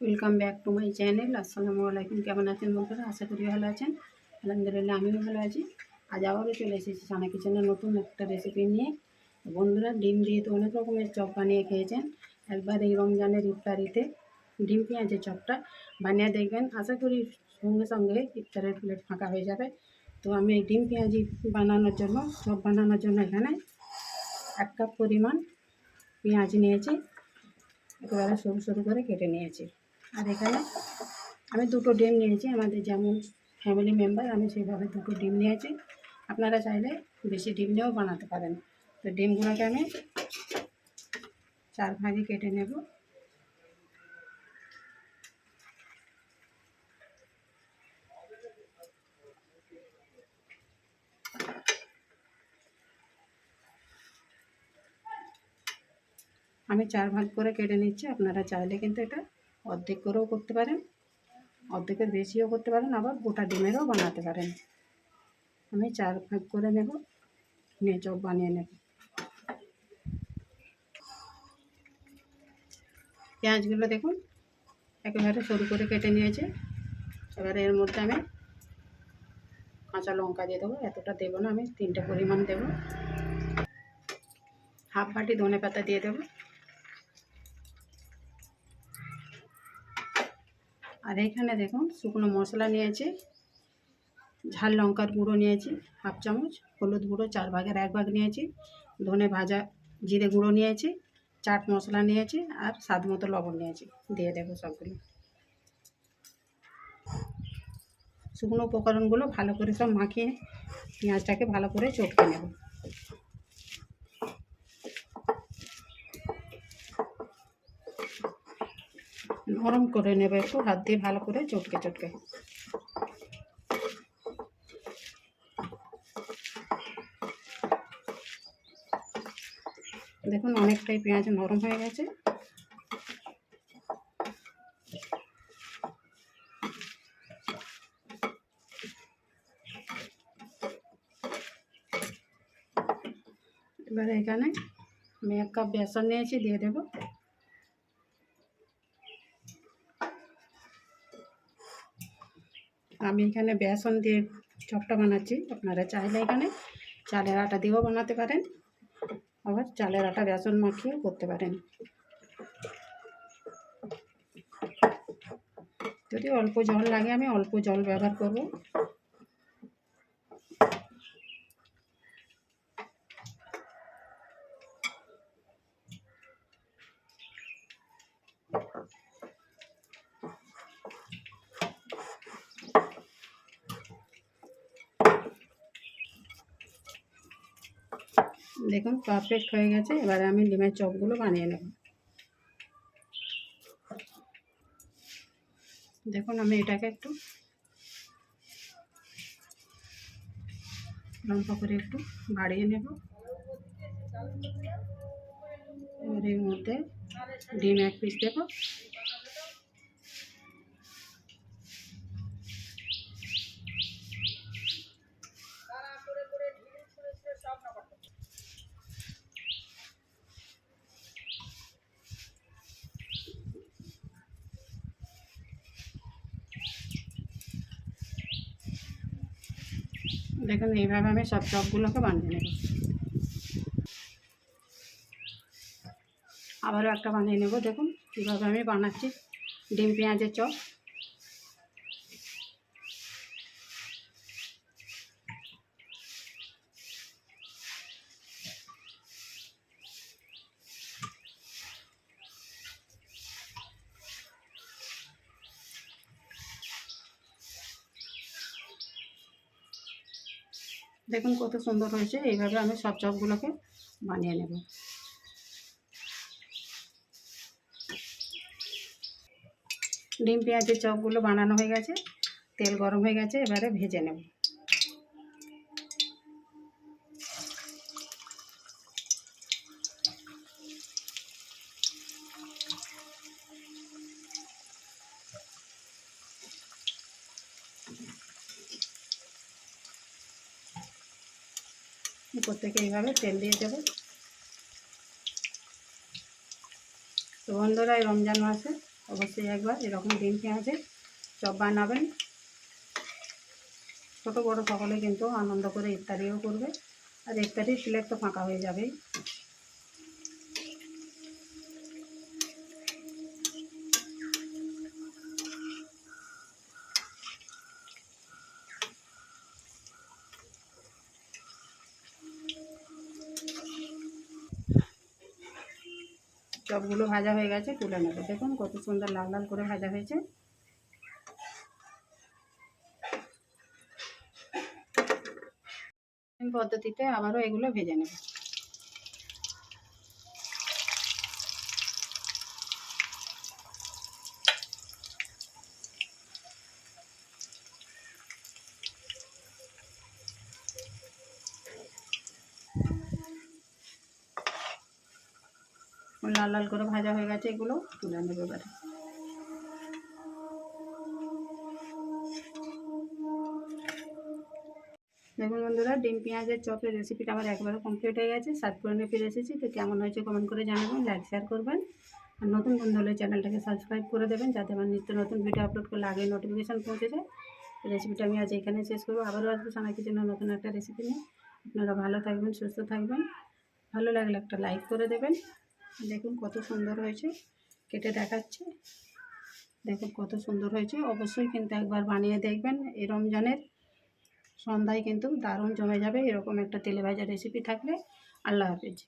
Welcome back to my channel আসসালামু আলাইকুম কেমন আছেন বন্ধুরা? আশা করি ভালো আছেন। আলহামদুলিল্লাহ, আমিও ভালো আছি। আজ আবারও চলে এসেছি সানা কিচেনের নতুন একটা রেসিপি নিয়ে। বন্ধুরা, ডিম দিয়ে তো অনেক রকমের চপ বানিয়ে খেয়েছেন, একবার এই রমজানের ইফতারিতে ডিম পেঁয়াজের চপটা বানিয়ে দেখবেন। আশা করি সঙ্গে সঙ্গে ইফতারের প্লেট ফাঁকা হয়ে যাবে। তো আমি ডিম পেঁয়াজি বানানোর জন্য, চপ বানানোর জন্য এখানে এক কাপ পরিমাণ পেঁয়াজ নিয়েছি। একেবারে সরু সরু করে কেটে নিয়েছি। আর এখানে আমি দুটো ডিম নিয়েছি, আমাদের যেমন ফ্যামিলি মেম্বার আমি সেইভাবে দুটো ডিম নিয়েছি। আপনারা চাইলে বেশি ডিম নিয়েও বানাতে পারেন। তো ডিমগুলোকে আমি চার ভাগে কেটে নেব। আমি চার ভাগ করে কেটে নিচ্ছি, আপনারা চাইলে কিন্তু এটা অর্ধেক করেও করতে পারেন, অর্ধেকের বেশিও করতে পারেন, আবার গোটা ডিমেরও বানাতে পারেন। আমি চার ভাগ করে নেব, নিয়ে চপ বানিয়ে নেব। পেঁয়াজগুলো দেখুন, একেবারে সরু করে কেটে নিয়েছে। এবারে এর মধ্যে আমি কাঁচা লঙ্কা দিয়ে দেবো, এতটা দেবো না, আমি তিনটে পরিমাণ দেবো। হাফ বাটি ধনে পাতা দিয়ে দেবো। আর এখানে দেখুন শুকনো মশলা নিয়েছি, ঝাল লঙ্কার গুঁড়ো নিয়েছি, হাফ চামচ, হলুদ গুঁড়ো, চার ভাগের এক ভাগ নিয়েছি, ধনে ভাজা জিরে গুঁড়ো নিয়েছি, চাট মশলা নিয়েছি আর স্বাদ মতো লবণ নিয়েছি, দিয়ে দেবো সবগুলো। শুকনো উপকরণগুলো ভালো করে সব মাখিয়ে, পেঁয়াজটাকে ভালো করে চটকে নেব। নরম করে নেবে একটু, হাত দিয়ে ভালো করে চটকে চটকে। দেখুন, অনেকটাই পেঁয়াজ নরম হয়ে গেছে। এবারে এখানে আমি এক কাপ বেসন নিয়েছি, দিয়ে দেবো। আমি এখানে বেসন দিয়ে চপটা বানাচ্ছি। আপনারা চাইলে এখানে চালের আটা দিয়েও বানাতে পারেন। আবার চালের আটা বেসন মাখিয়েও করতে পারেন। যদি অল্প জল লাগে আমি অল্প জল ব্যবহার করব। দেখুন পারফেক্ট হয়ে গেছে। এবারে আমি ডিমের চপগুলো বানিয়ে নেব। দেখুন, আমি এটাকে একটু লম্বা করে একটু বাড়িয়ে নেব। এর মধ্যে ডিম এক পিস দেবো। দেখুন, এইভাবে আমি সব চপগুলোকে বানিয়ে নেব। আবারও একটা বানিয়ে নেব, দেখুন কীভাবে আমি বানাচ্ছি। ডিম, পেঁয়াজের চপ। দেখুন কত সুন্দর হয়েছে, এইভাবে আমি সব চপগুলোকে বানিয়ে নেব। ডিম পেঁয়াজের চপগুলো বানানো হয়ে গেছে, তেল গরম হয়ে গেছে, এবারে ভেজে নেব। উপর থেকে এইভাবে তেল দিয়ে দেব। তো বন্ধুরা, এই রমজান মাসে অবশ্যই একবার এরকম ডিম, পেঁয়াজে চপ বানাবেন। ছোটো, বড়ো সকলে কিন্তু আনন্দ করে ইফতারিও করবে। আর ইফতারির প্লেট তো ফাঁকা হয়ে যাবে চপগুলো ভাজা হয়ে গেছে, তুলে নেবে। দেখুন কত সুন্দর লাল লাল করে ভাজা হয়েছে। পদ্ধতিতে আবারও এগুলো ভেজে নেবে। লাল লাল করে ভাজা হয়ে গেছে, এগুলো তুলে নেবে এবারে। দেখুন বন্ধুরা, ডিম পেঁয়াজের চপের রেসিপিটা আমার একবারে কমপ্লিট হয়ে গেছে। সাত করে নিয়ে ফিরে এসেছি, তো কেমন হয়েছে কমেন্ট করে জানাবেন লাইক শেয়ার করবেন। আর নতুন বন্ধু হলে চ্যানেলটাকে সাবস্ক্রাইব করে দেবেন, যাতে আমার নিত্য নতুন ভিডিও আপলোড করলে আগে নোটিফিকেশান পৌঁছে যায়। রেসিপিটা আমি আজ এখানে শেষ করব। আবারও আসব সানা কিচেনের নতুন একটা রেসিপি নিয়ে। আপনারা ভালো থাকবেন, সুস্থ থাকবেন। ভালো লাগলে একটা লাইক করে দেবেন। দেখুন কত সুন্দর হয়েছে, কেটে দেখাচ্ছি। দেখুন কত সুন্দর হয়েছে, অবশ্যই কিন্তু একবার বানিয়ে দেখবেন এই রমজানের। সন্ধ্যায় কিন্তু দারুণ জমে যাবে, এরকম একটা তেলে ভাজা রেসিপি থাকলে। আল্লাহ হাফেজ।